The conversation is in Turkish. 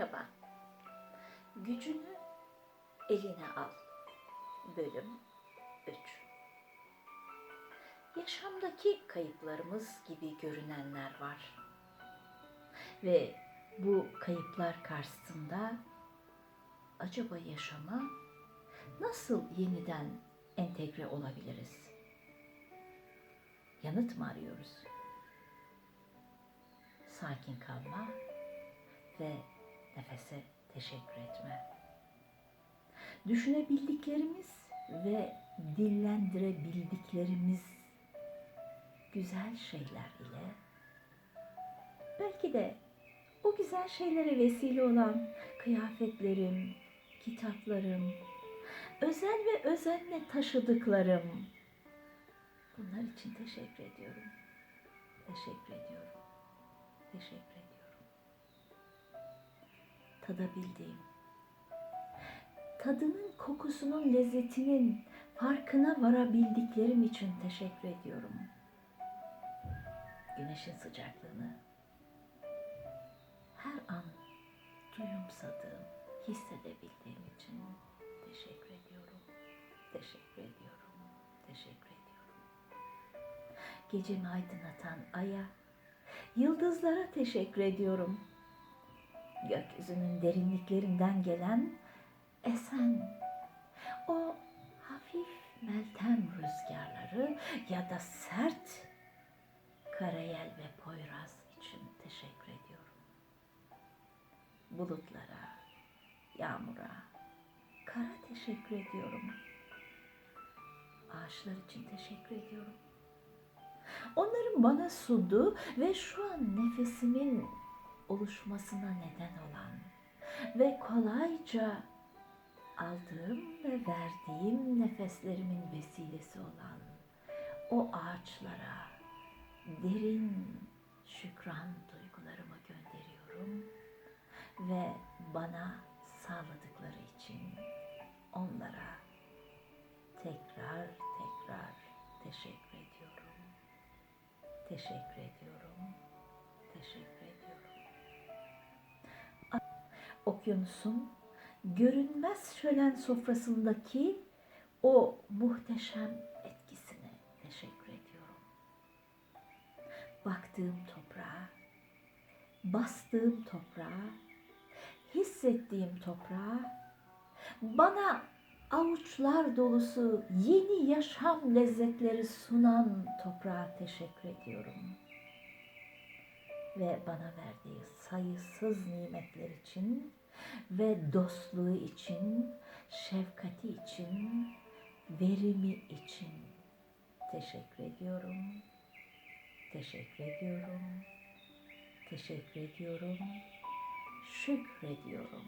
Merhaba. Gücünü eline al. Bölüm 3. Yaşamdaki kayıplarımız gibi görünenler var. Ve bu kayıplar karşısında acaba yaşama nasıl yeniden entegre olabiliriz? Yanıt mı arıyoruz? Sakin kalma ve nefese teşekkür etme. Düşünebildiklerimiz ve dillendirebildiklerimiz güzel şeyler ile belki de o güzel şeylere vesile olan kıyafetlerim, kitaplarım, özel ve özenle taşıdıklarım. Bunlar için teşekkür ediyorum. Teşekkür ediyorum. Teşekkür ediyorum. Tadabildiğim, tadının kokusunun lezzetinin farkına varabildiklerim için teşekkür ediyorum. Güneşin sıcaklığını her an duyumsadığım, hissedebildiğim için teşekkür ediyorum. Teşekkür ediyorum. Teşekkür ediyorum. Gecemi aydınlatan aya, yıldızlara teşekkür ediyorum. Gökyüzünün derinliklerinden gelen esen o hafif meltem rüzgarları ya da sert karayel ve poyraz için teşekkür ediyorum. Bulutlara, yağmura, kara teşekkür ediyorum. Ağaçlar için teşekkür ediyorum. Onların bana sunduğu ve şu an nefesimin oluşmasına neden olan ve kolayca aldığım ve verdiğim nefeslerimin vesilesi olan o ağaçlara derin şükran duygularımı gönderiyorum ve bana sağladıkları için onlara tekrar tekrar teşekkür ediyorum. Teşekkür ediyorum. Teşekkür Okyanusun görünmez şölen sofrasındaki o muhteşem etkisine teşekkür ediyorum. Baktığım toprağa, bastığım toprağa, hissettiğim toprağa, bana avuçlar dolusu yeni yaşam lezzetleri sunan toprağa teşekkür ediyorum. Ve bana verdiği sayısız nimetler için ve dostluğu için, şefkati için, verimi için teşekkür ediyorum. Teşekkür ediyorum. Teşekkür ediyorum. Şükrediyorum.